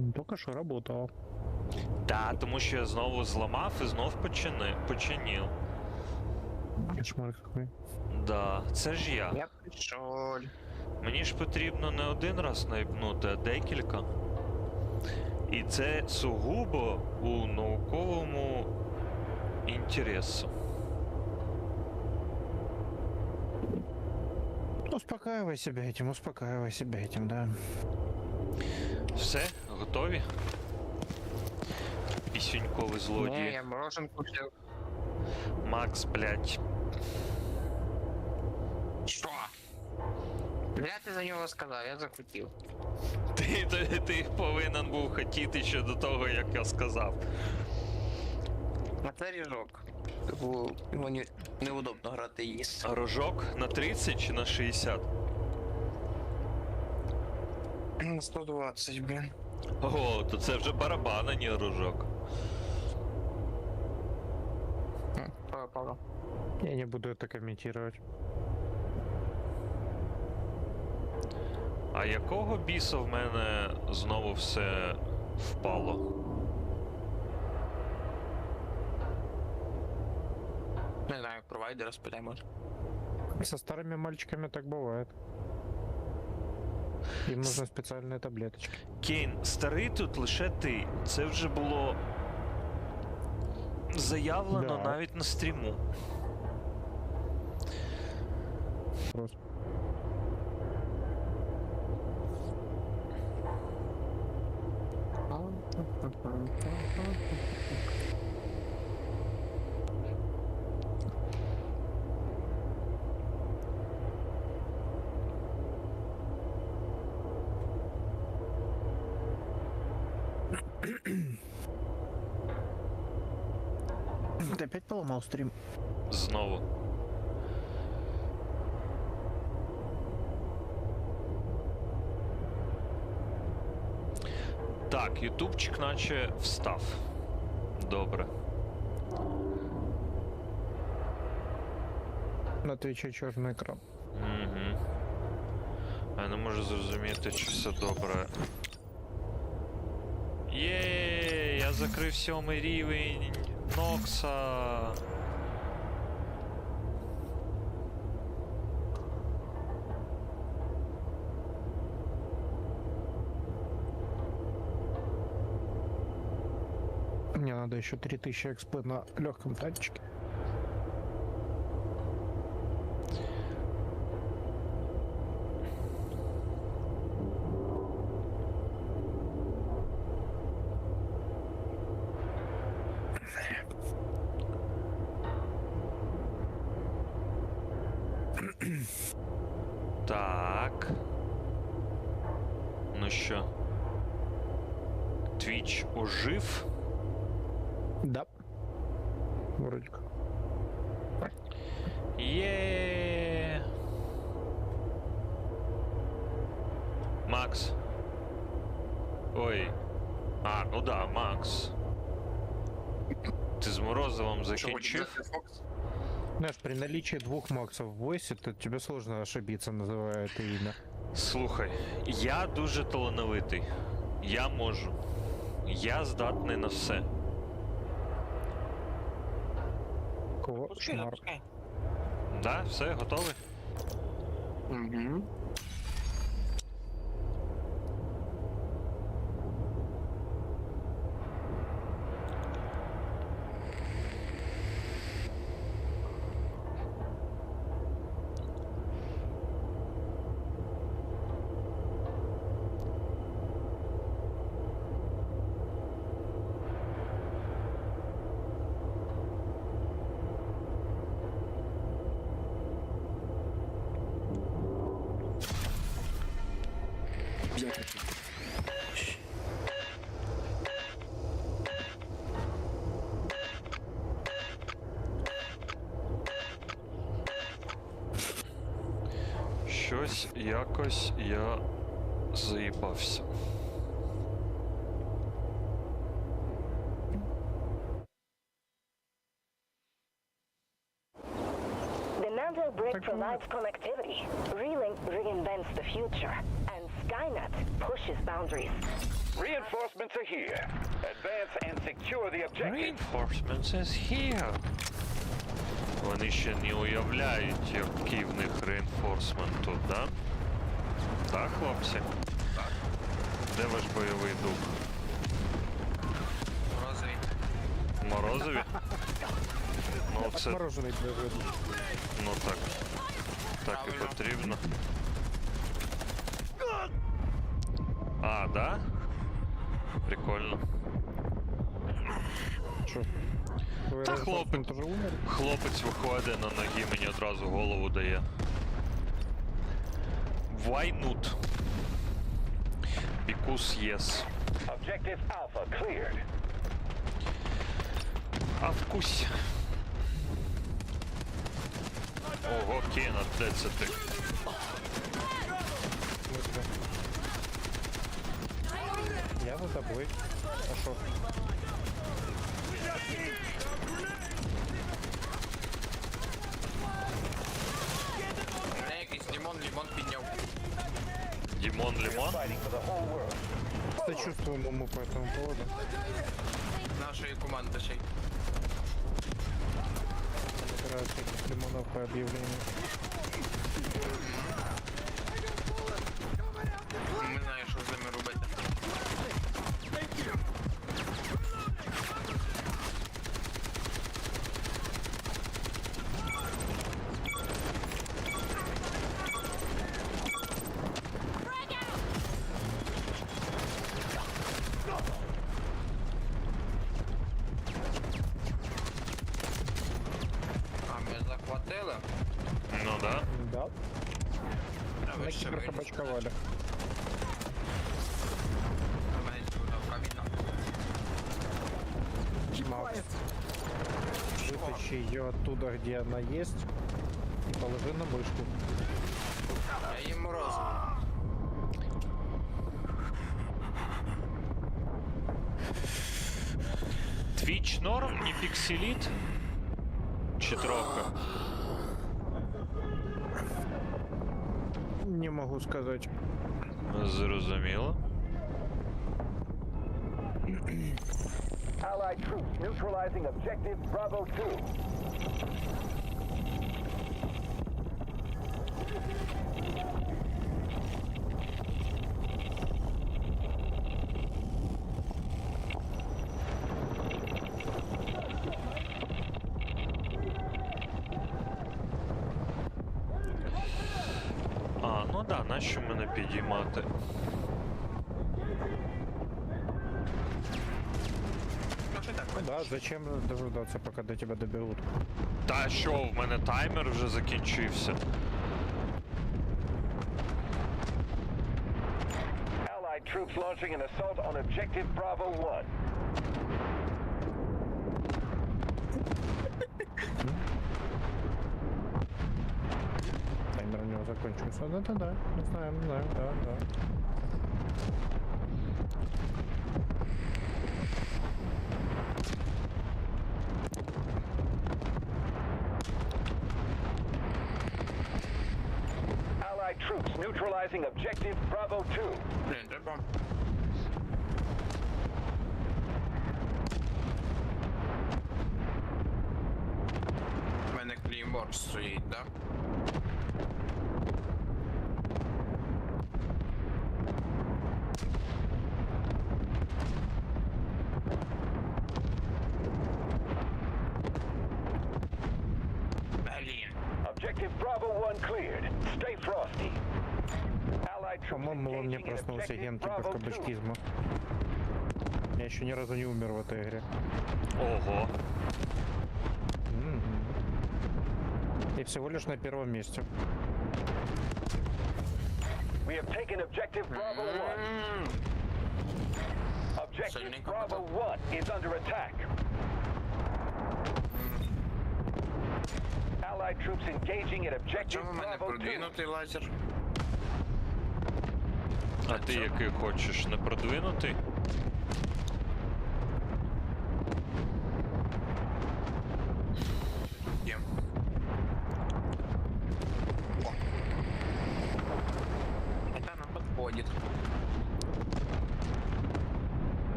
Ну, Только что работало. Та, тому що я знову зламав і знов почини, починив. Кошмар какой. Да, це ж я. Я пришел. Мені ж потрібно не один раз наїбнути, а декілька. І це сугубо у науковому інтересу. Успокаивай себя этим, успокаивай себя этим, да. Все, готові? Пісюньковий Не, я мороженку взял. Макс, блядь. Что? Зря ты за него сказал, я захотел. Ти, ти, ти повинен був хотіти ще до того, як я сказав. А це ріжок. Типу, його не, неудобно грати їсти. А рожок на 30 чи на 60? На 120, блін. Ого, то це вже барабан, а не рожок. М, Пропало. Я не буду это комментировать. А якого біса в мене знову все впало? Не знаю, як провайдера спитай може. Со старыми мальчиками так бывает. Им нужны специальные таблеточки. Кейн, старий тут лише ти. Це вже було заявлено Да. навіть на стріму. Просто. Ты опять поломал стрим? Знову. Так, ютубчик наче встав. Добре. На твиче черный экран. Угу. Я не можу зрозуміти, чи все добре. Є, я закрив сьомий рівень Нокса. Мне надо еще 3000 экспы на легком танчике. Макс. Ой. А, ну да, Макс. Ти з Морозовим закінчив? Знаешь, при наличии двух максов в войсе, то тебе сложно ошибиться, называя это имя. Слухай, я дуже талановитий. Я можу. Я здатний на все. Кошмар. Да, все, готовий? Угу. якось я заїбався. The Mantle brick Так, provides connectivity. Relink reinvents the future, and Skynet pushes boundaries. Reinforcements are here. Advance and secure the objective. Reinforcements is here. Вони ще не уявляють, який в них реінфорсмент тут, да? Так, хлопці? Так. Де ваш бойовий дух? Розові. Морозові? Ну це Мороженый приведу. ну так. Так і потрібно. А, да? Прикольно. Хлопок. тоже умер? Хлопець виходить на ноги, мені одразу голову дає. Why not? Because yes. Objective Alpha cleared. А вкусь. Ого, ти? В смысле? Я за тобой. А шо? Мене якийсь whole world. Сочувствуем ему по этому поводу. Нашої команди ще й. Набирают всяких лимонов по объявлению. Ми знаємо, що з ними робити. А ми захватили? Ну да. Да. А ви На ще киберха винесли. бочковали. А мене сюди в кабіну. Макс. Вытащи ее оттуда, где она есть, и положи на мышку. Я їм морозиво. Твіч норм, не пікселіт? Чи трохи? Могу сказать. Зрозуміло. Allied troops neutralizing objective Bravo 2. А, ну да, нащо мене підіймати? Ну що так? Ну да, зачем дожидаться, пока до тебя доберут? Та що, в мене таймер вже закінчився. Allied troops launching an assault on objective Bravo 1. Него закончился. Да-да-да, мы знаем, знаем, да, да. Allied troops neutralizing objective Bravo 2. Блін, треба. У мене клеймор стоїть, да? Я разу не умер в этой игре. Ого. И всего лишь на первом месте. We have taken objective Bravo 1. Objective Bravo потом. 1 is under attack. Allied troops engaging at objective Чому в мене Bravo 2. продвинутий лазер? А ти який хочеш? Не продвинутий?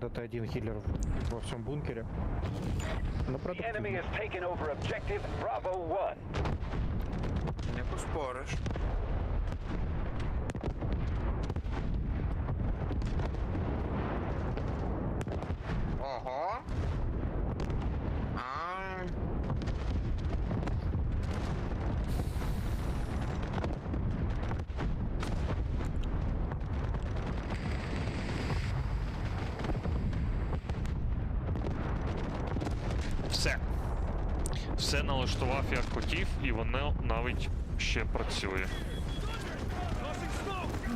Когда ты один хиллер во всем бункере. Но enemy has taken over objective Bravo 1. Не поспориш. Ого. А. Все. Все налаштував як хотів, і воно навіть ще працює.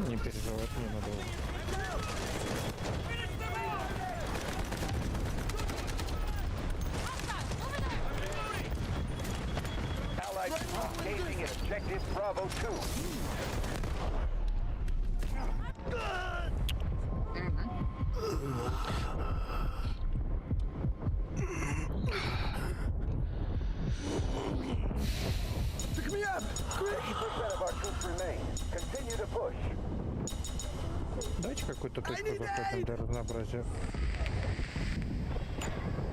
Не переживать не надо. Pick me up! 50% of our troops remain. Continue to push. Давайте какую-то точку захватим для разнообразия.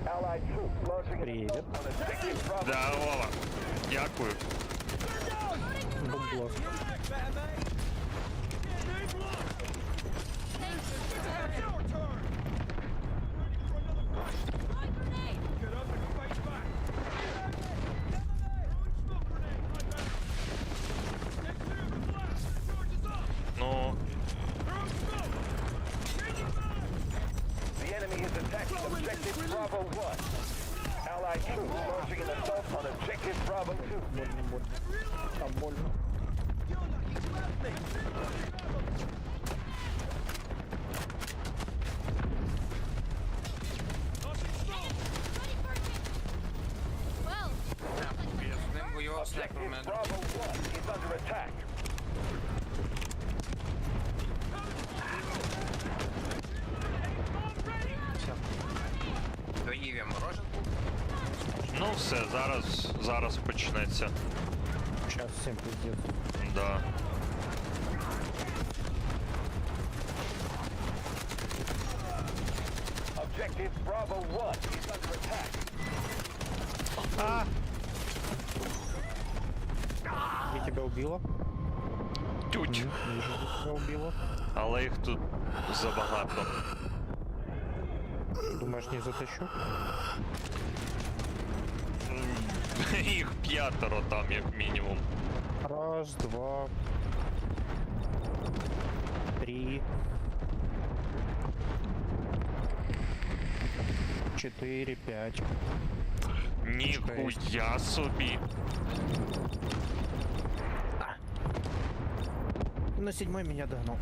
Allied troops launching an Привет. assault on Да, Вова. Дякую. Бомбло. Attacking objective Bravo 1. Allied troops launching an assault on objective Bravo 2. I'm one. You're lucky to have me. Почнеться. Сейчас всем пиздец. Да. Objective Bravo 1 is under attack. Я тебя убила? Тють. Тебя убила. Але їх тут забагато. Думаешь, не затащу? Їх п'ятеро там, як мінімум. Раз, два, три, четыре, пять. Ніхуя собі. На седьмой меня догнал.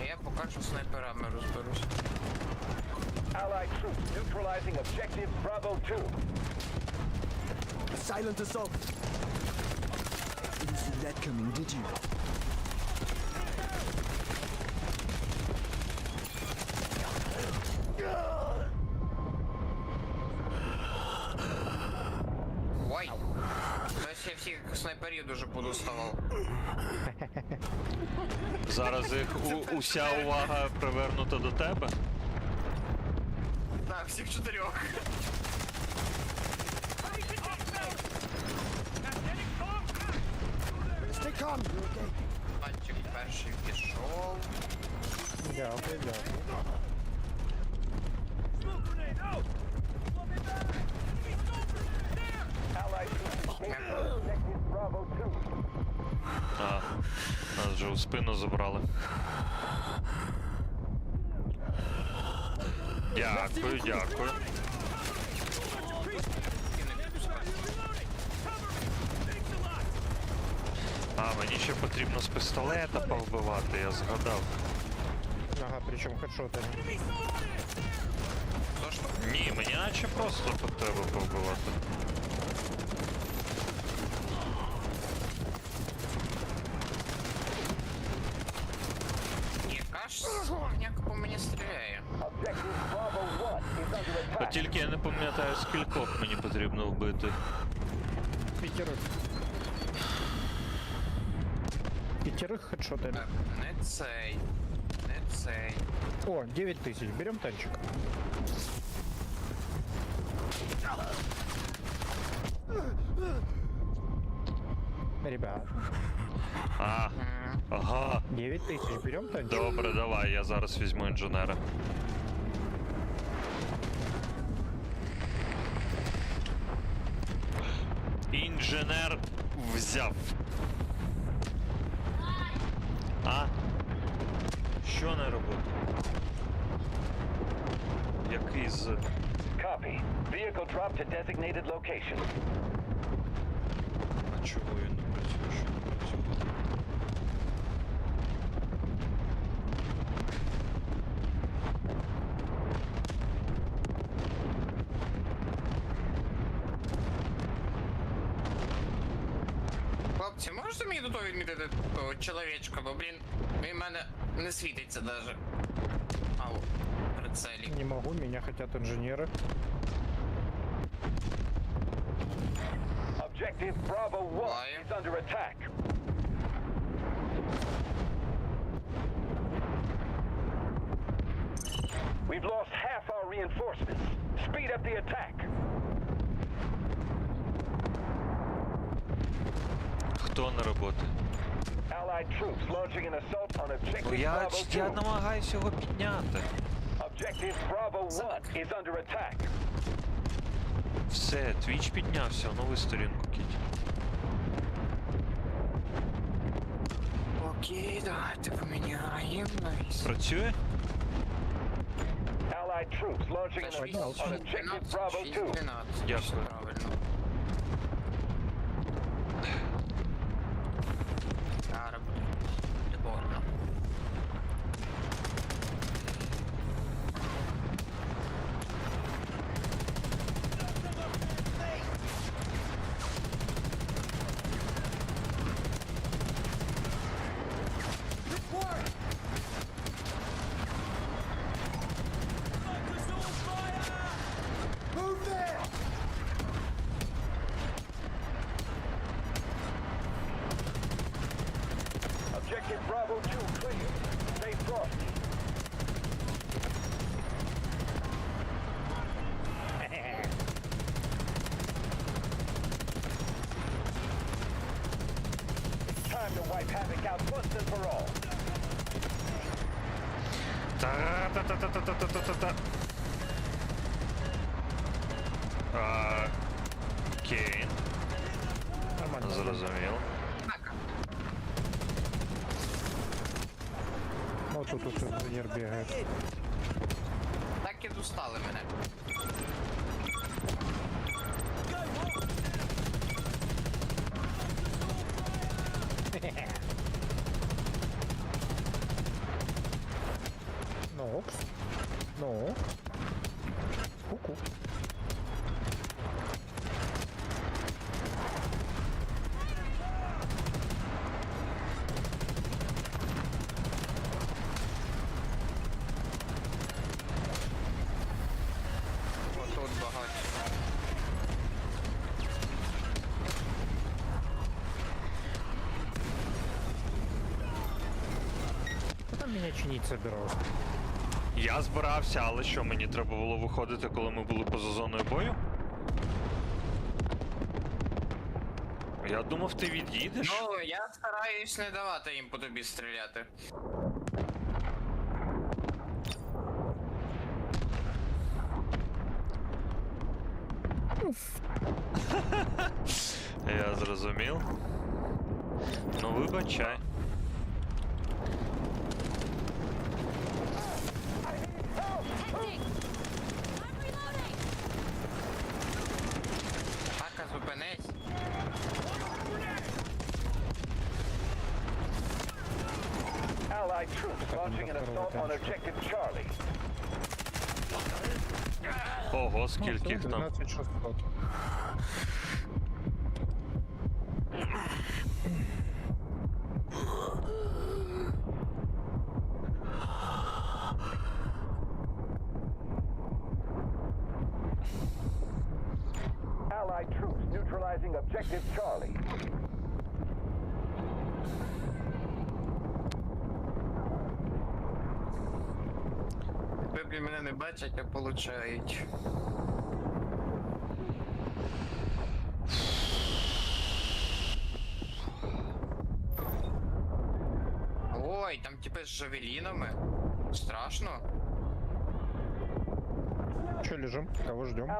А я поки що снайперами розберусь. Allied troops neutralizing objective Bravo 2. Silent assault. Didn't see that coming, did you? Ой! Ось я всіх снайперів дуже подоставав. Зараз їх у, уся увага привернута до тебе. Так, всіх чотирьох. 2. А, нас вже у спину забрали. Дякую, дякую. А, мені ще потрібно з пістолета повбивати, я згадав. Ага, причем хедшотами. То що? Ні, мені наче просто по тебе повбивати. Яка ж сховняк по мені стріляє? Objective Bravo 1 is under От attack. тільки я не пам'ятаю, скількох мені потрібно вбити. Пятерых. Пятерых хедшотами. Так, не цей. Не цей. О, 9 тысяч. Берем танчик. Ребят, А, ага. 9 тысяч. Берем танчик. Добре, давай, я зараз візьму інженера. Інженер взяв. А? Що не робити? Який з. Copy. Vehicle dropped to designated location. А чого він не працює? Що не працює? Хлопці, можете мені тут відмітити того чоловічка, бо, блін, він в мене не світиться даже. Ау, прицелі. Не могу, меня хотят инженеры. Objective Bravo 1 Lion. is under attack. We've lost half our reinforcements. Speed up the attack. Хто на роботи? Бо я, я намагаюся його підняти. Все, твіч піднявся, нову сторінку кіть. Окей, давайте поміняємо. Працює? Allied troops launching an assault Дякую. Та-та-та-та-та-та-та-та-та. А, Кейн, Нормально. зрозумів. Вот тут вот инженер бегает. Так і достали мене. Чинить собирался? Я збирався, але що, мені треба було виходити, коли ми були поза зоною бою? Я думав, ти від'їдеш. Ну, я стараюсь не давати їм по тобі стріляти. Я зрозумів. Ну, вибачай. Ого, скільки їх там. 12 а получають. Ой, там типи з жавелінами. Страшно. Че, лежим? Кого ждем?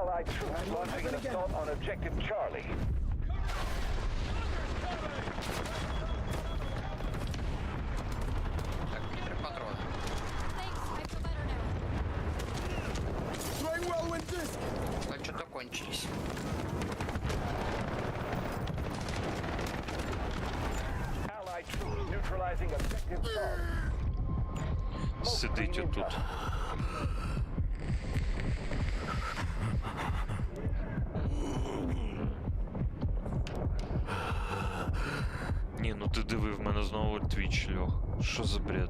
Твіч льох. Що за бред?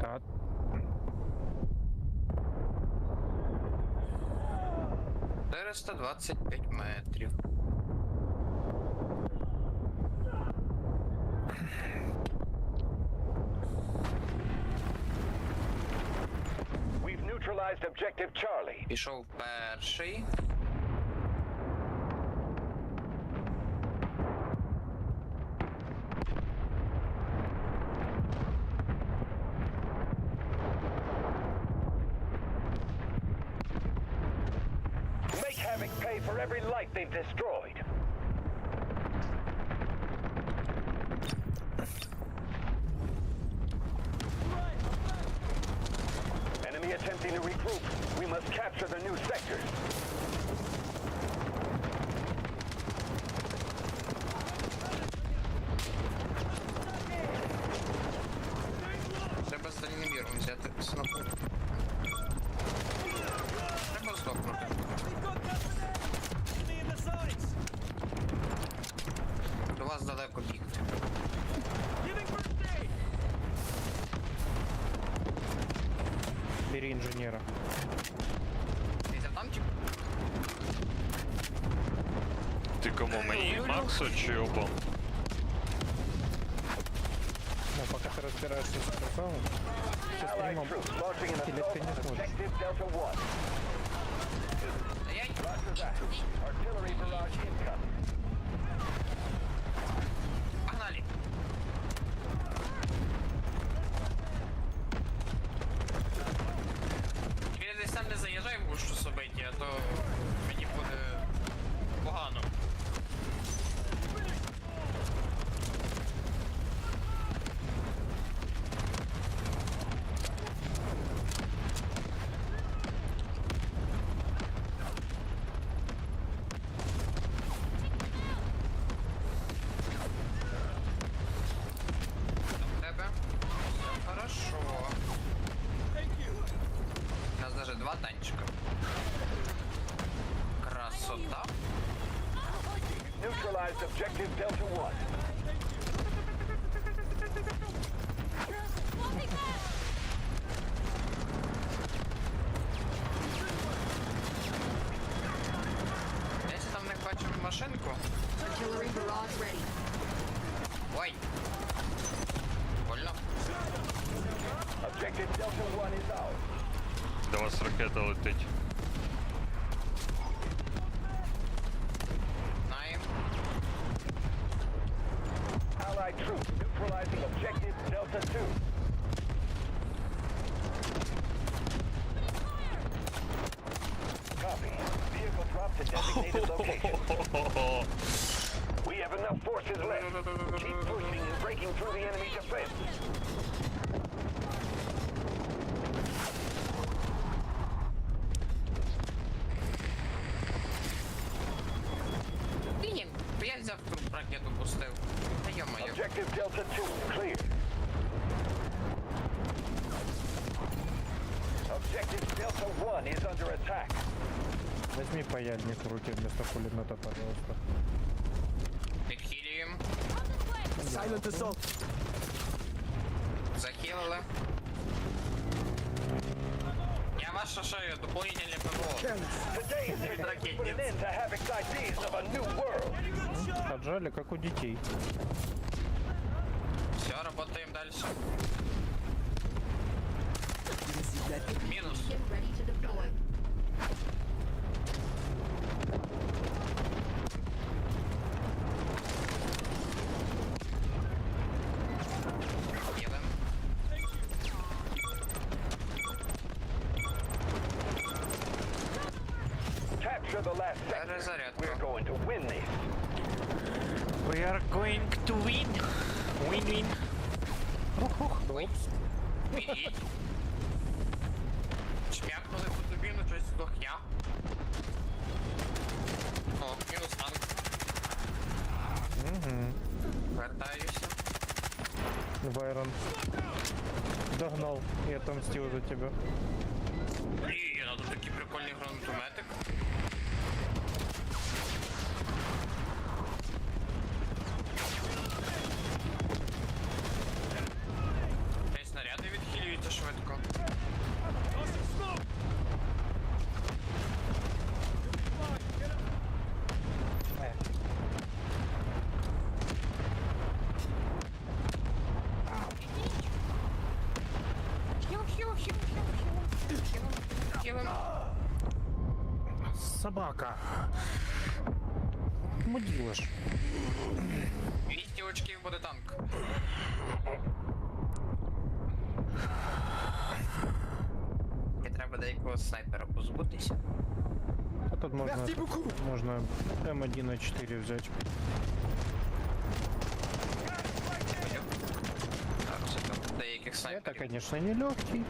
Да. Четыреста двадцать пять метрів. objective Charlie. Пішов перший. To regroup. We must capture the new sectors. Инженера. Ти кому мені Максу чи обом? Ну, пока ты разбираешься с красавом, сейчас assault ты не сможешь. objective Delta 1. Ай-яй! Танчика. Красота. Neutralized objective Delta 1. Swapping back! Десь там них бачив машинку. Ой. Больно. Objective Delta 1 is вас ракета летить. Знаєм. Allied troops neutralizing objective Delta 2. Copy. Vehicle drop to designated location. We have enough forces left. Keep pushing and breaking through the enemy defense. Ні, я взяв ту ракету пустив. Та йо-моє. Objective Delta 2 clear. Objective Delta 1 is under attack. Возьми паяльник в руки вместо пулемета, пожалуйста. Підхилюємо. On this way! Silent assault. Захилили. ваше ще є доповнительне ПВО. Today is taking Ракетниц. an end to Havoc's ideas of a new world. Отжали, как у детей. Все, работаем дальше. Минус. Get We are going to win. Win-win. Беріть. Шмякнули по тобі, ну щось здох я. О, мінус танк. Угу. Вертаюся. Байрон. Догнал и отомстил за тебя. Блін, а тут такий прикольний гранатометик. Собака. Мудилаш. 200 очків буде танк. І треба деякого снайпера позбутися. А тут можно, можно М1А4 взять. Так, це там деяких Это, снайперів. конечно, не легкий,